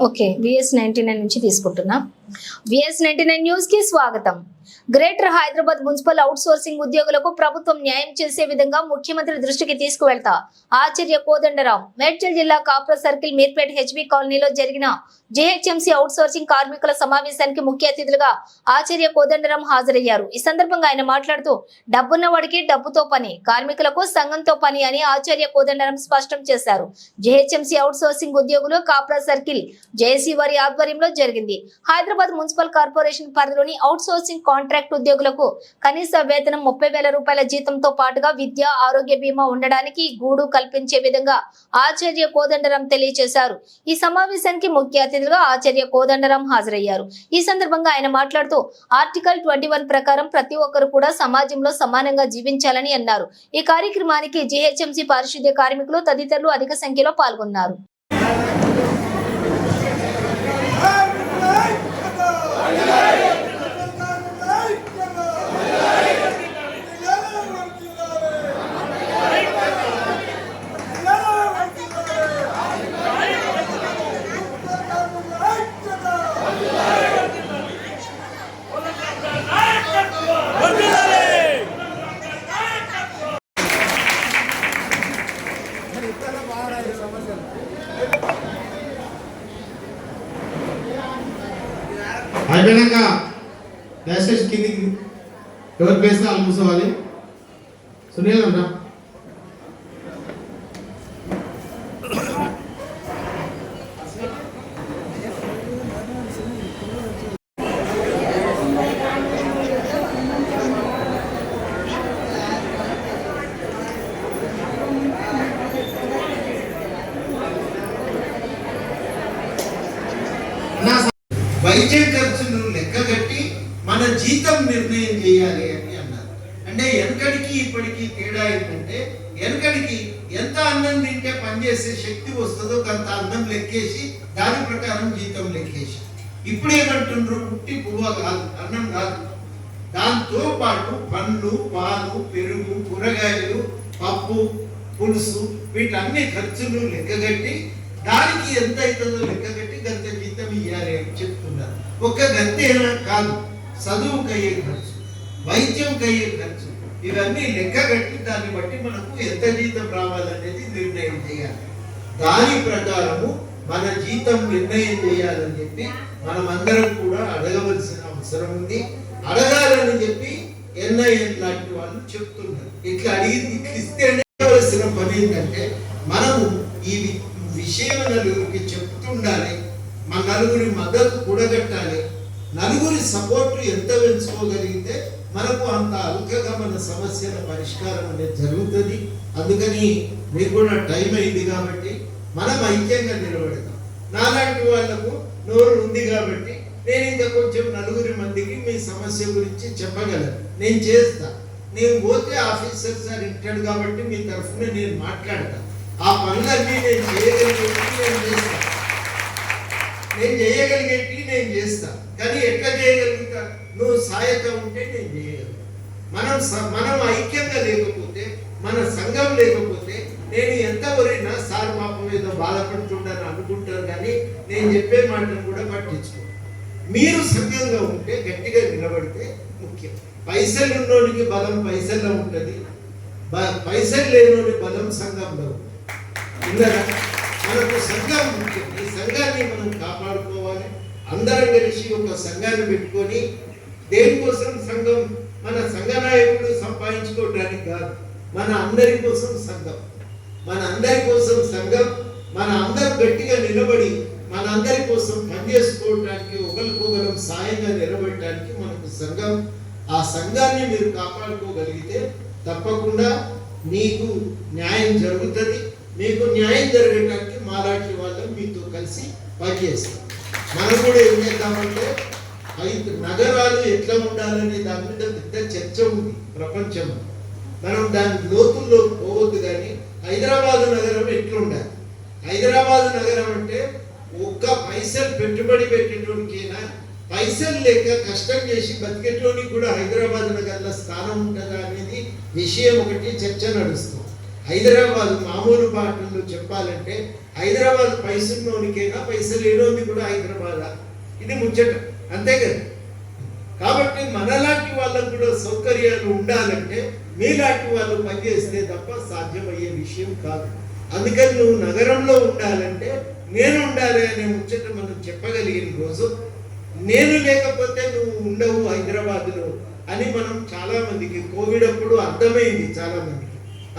Okay VS ninety nine నుంచి తీసుకుంటున్నా. VS ninety nine న్యూస్కి స్వాగతం. Greater Hyderabad municipal outsourcing ఉద్యోగులకు ప్రభుత్వం న్యాయం చేసే విధంగా ముఖ్యమంత్రి దృష్టికి తీసుకువెళ్తా. ఆచార్య కోదండరాం మేడ్చల్ జిల్లా కాప్రా సర్కిల్ మీర్పేట్ హెచ్బి కాలనీలో జరిగిన జేహెచ్ఎంసీ అవుట్ సోర్సింగ్ కార్మికుల సమావేశానికి ముఖ్య అతిథులుగా ఆచార్య కోదండరాం హాజరయ్యారు. ఈ సందర్భంగా ఆయన మాట్లాడుతూ డబ్బున్న వాడికి డబ్బుతో పని కార్మికులకు సంఘంతో పని అని ఆచార్య కోదండరాం స్పష్టం చేశారు. జేహెచ్ఎంసీ అవుట్ సోర్సింగ్ ఉద్యోగులు కాప్రా సర్కిల్ జేసీ వారి ఆధ్వర్యంలో జరిగింది. హైదరాబాద్ మున్సిపల్ కార్పొరేషన్ పరిధిలోని అవుట్ సోర్సింగ్ కాంట్రాక్ట్ ఉద్యోగులకు కనీస వేతనం ముప్పై వేల రూపాయల జీతంతో పాటుగా విద్య ఆరోగ్య బీమా ఉండడానికి గూడు కల్పించే విధంగా ఆచార్య కోదండరాం తెలియజేశారు. ఈ సమావేశానికి ముఖ్య అతిథులుగా ఆచార్య కోదండరాం హాజరయ్యారు. ఈ సందర్భంగా ఆయన మాట్లాడుతూ ఆర్టికల్ ట్వంటీ వన్ ప్రకారం ప్రతి ఒక్కరు కూడా సమాజంలో సమానంగా జీవించాలని అన్నారు. ఈ కార్యక్రమానికి జీహెచ్ఎంసీ పారిశుద్ధ్య కార్మికులు తదితరులు అధిక సంఖ్యలో పాల్గొన్నారు. అయిపోయినాక దయచేసి కిందికి ఎవరు వేస్తే వాళ్ళు కూర్చోవాలి? సునీల్ అంట నా వైద్యం ఖర్చును లెక్కగట్టి మన జీతం నిర్ణయం చేయాలి అని అన్నారు. అంటే వెనకడికి ఇప్పటికి తేడా ఏంటంటే వెనకడికి ఎంత అన్నం తింటే పనిచేసే శక్తి వస్తుందో కొంత అన్నం లెక్కేసి దాని ప్రకారం జీతం లెక్కేసి. ఇప్పుడు ఏమంటుండ్రు? పుట్టి పువ్వ కాదు అన్నం కాదు. దాంతో పాటు పండ్లు పాలు పెరుగు కూరగాయలు పప్పు పులుసు వీటన్ని ఖర్చులు లెక్కగట్టి దానికి ఎంత అవుతుందో లెక్కగట్టి గంత జీతం ఇవ్వాలి అని చెప్తున్నారు. ఒక్క గంతేనా కాదు. చదువుకు అయ్యే ఖర్చు వైద్యంకి అయ్యే ఖర్చు ఇవన్నీ లెక్కగట్టి దాన్ని బట్టి మనకు ఎంత జీతం రావాలనేది నిర్ణయం చేయాలి. దాని ప్రకారము మన జీతం నిర్ణయం చేయాలని చెప్పి మనం అందరం కూడా అడగవలసిన అవసరం ఉంది. అడగాలని చెప్పి ఎన్ఐఎన్ లాంటి వాళ్ళు చెప్తున్నారు. ఇట్లా అడిగి ఇట్లా ఇస్తేనే పని ఏంటంటే మనము ఈ విషయం నలుగురికి చెప్తుండాలి మన నలుగురి మద్దతు కూడగట్టాలి నలుగురి సపోర్ట్ ఎంత పెంచుకోగలిగితే మనకు అంత అల్కగా మన సమస్యల పరిష్కారం అనేది జరుగుతుంది. అందుకని మీకు కూడా టైం అయింది కాబట్టి మనం ఐక్యంగా నిలబడతాం నాలాంటి వాళ్ళకు నోరు ఉంది కాబట్టి నేను ఇంకా కొంచెం నలుగురి మందికి మీ సమస్య గురించి చెప్పగలను. నేను చేస్తా. నేను పోతే ఆఫీసర్ సార్ ఇంటాడు కాబట్టి మీ తరఫున నేను మాట్లాడతాను ఆ పనులన్నీ నేను చేయగలిగేటి నేను చేస్తాను నేను చేయగలిగేటి నేను చేస్తా. కానీ ఎట్లా చేయగలుగుతా? నువ్వు సాయంగా ఉంటే నేను చేయగలను. మనం స- మనం ఐక్యంగా లేకపోతే మన సంఘం లేకపోతే నేను ఎంత వరినా సార్ పాపం ఏదో బాధపడుతుంటాను అనుకుంటారు కానీ నేను చెప్పే మాటను కూడా పట్టించుకో. మీరు సంఘంగా ఉంటే గట్టిగా నిలబడితే ముఖ్యం. పైసలు ఉన్నోడికి బలం పైసల్లో ఉంటుంది. బ- పైసలు లేనోడి బలం సంఘంలో ఉంటుంది. మనకు సంఘం ఈ సంఘాన్ని మనం కాపాడుకోవాలి. అందరం కలిసి ఒక సంఘాన్ని పెట్టుకొని దేనికోసం సంఘం మన సంఘ నాయకుడు సంపాదించుకోవడానికి కాదు మన అందరి కోసం సంఘం. మన అందరి కోసం సంఘం మన అందరం గట్టిగా నిలబడి మన అందరి కోసం పనిచేసుకోవడానికి ఒకరికొకరం సాయంగా నిలబడటానికి మనకు సంఘం ఆ సంఘాన్ని మీరు కాపాడుకోగలిగితే తప్పకుండా మీకు న్యాయం జరుగుతుంది. మీకు న్యాయం జరగడానికి మాలాంటి వాళ్ళం మీతో కలిసి పనిచేస్తాం. మనం కూడా ఏం చేద్దామంటే ఐదు నగరాలు ఎట్లా ఉండాలనే దాని మీద పెద్ద చర్చ ఉంది ప్రపంచంలో. మనం దాని లోతుల్లో పోవద్దు కానీ హైదరాబాద్ నగరం ఎట్లుండాలి? హైదరాబాద్ నగరం అంటే ఒక్క పైసలు పెట్టుబడి పెట్టేటోనికైనా పైసలు లేక కష్టం చేసి బతికేటోనికి కూడా హైదరాబాద్ నగర్లో స్థానం ఉంటుందా అనేది విషయం ఒకటి చర్చ నడుస్తుంది. హైదరాబాద్ మామూలు మాటల్లో చెప్పాలంటే హైదరాబాద్ పైసల్లోనికైనా పైసలు లేనోది కూడా హైదరాబాద్ ఇది ముచ్చట. అంతే కదా? కాబట్టి మనలాంటి వాళ్ళకు కూడా సౌకర్యాలు ఉండాలంటే మీలాంటి వాళ్ళు పనిచేస్తే తప్ప సాధ్యమయ్యే విషయం కాదు. అందుకని నువ్వు నగరంలో ఉండాలంటే నేను ఉండాలి అనే ముచ్చట మనం చెప్పగలిగిన రోజు నేను లేకపోతే నువ్వు ఉండవు హైదరాబాద్లో అని మనం చాలామందికి కోవిడ్ అప్పుడు అర్థమైంది చాలామందికి.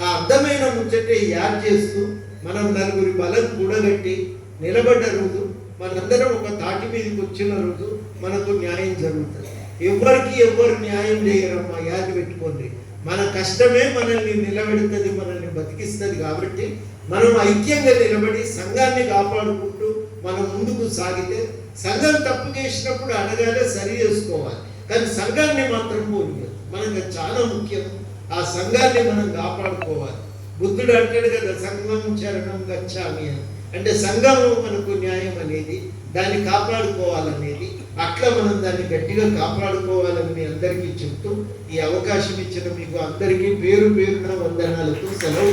ఆ అర్థమైన ముచ్చటే యాడ్ చేస్తూ మనం నలుగురి బలం కూడగట్టి నిలబడ్డ రోజు మనందరం ఒక తాటి మీదకి వచ్చిన రోజు మనకు న్యాయం జరుగుతుంది. ఎవరికి ఎవరు న్యాయం చేయరమ్మా యాది పెట్టుకోండి. మన కష్టమే మనల్ని నిలబెడుతుంది మనల్ని బతికిస్తుంది కాబట్టి మనం ఐక్యంగా నిలబడి సంఘాన్ని కాపాడుకుంటూ మనం ముందుకు సాగితే సంఘం తప్పు చేసినప్పుడు అడగానే సరి చేసుకోవాలి. కానీ సంఘాన్ని మాత్రం పోనీయదు మనకు చాలా ముఖ్యం. ఆ సంఘాన్ని మనం కాపాడుకోవాలి. బుద్ధుడు అంటాడు కదా సంఘం చరణం గచ్చామి అని. అంటే సంఘం మనకు న్యాయం అనేది దాన్ని కాపాడుకోవాలనేది అట్లా మనం దాన్ని గట్టిగా కాపాడుకోవాలని మీ అందరికీ చెప్తూ ఈ అవకాశం ఇచ్చిన మీకు అందరికీ పేరు పేరున వందనాలతో సెలవు.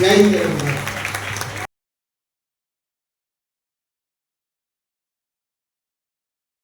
జై తెలంగాణ.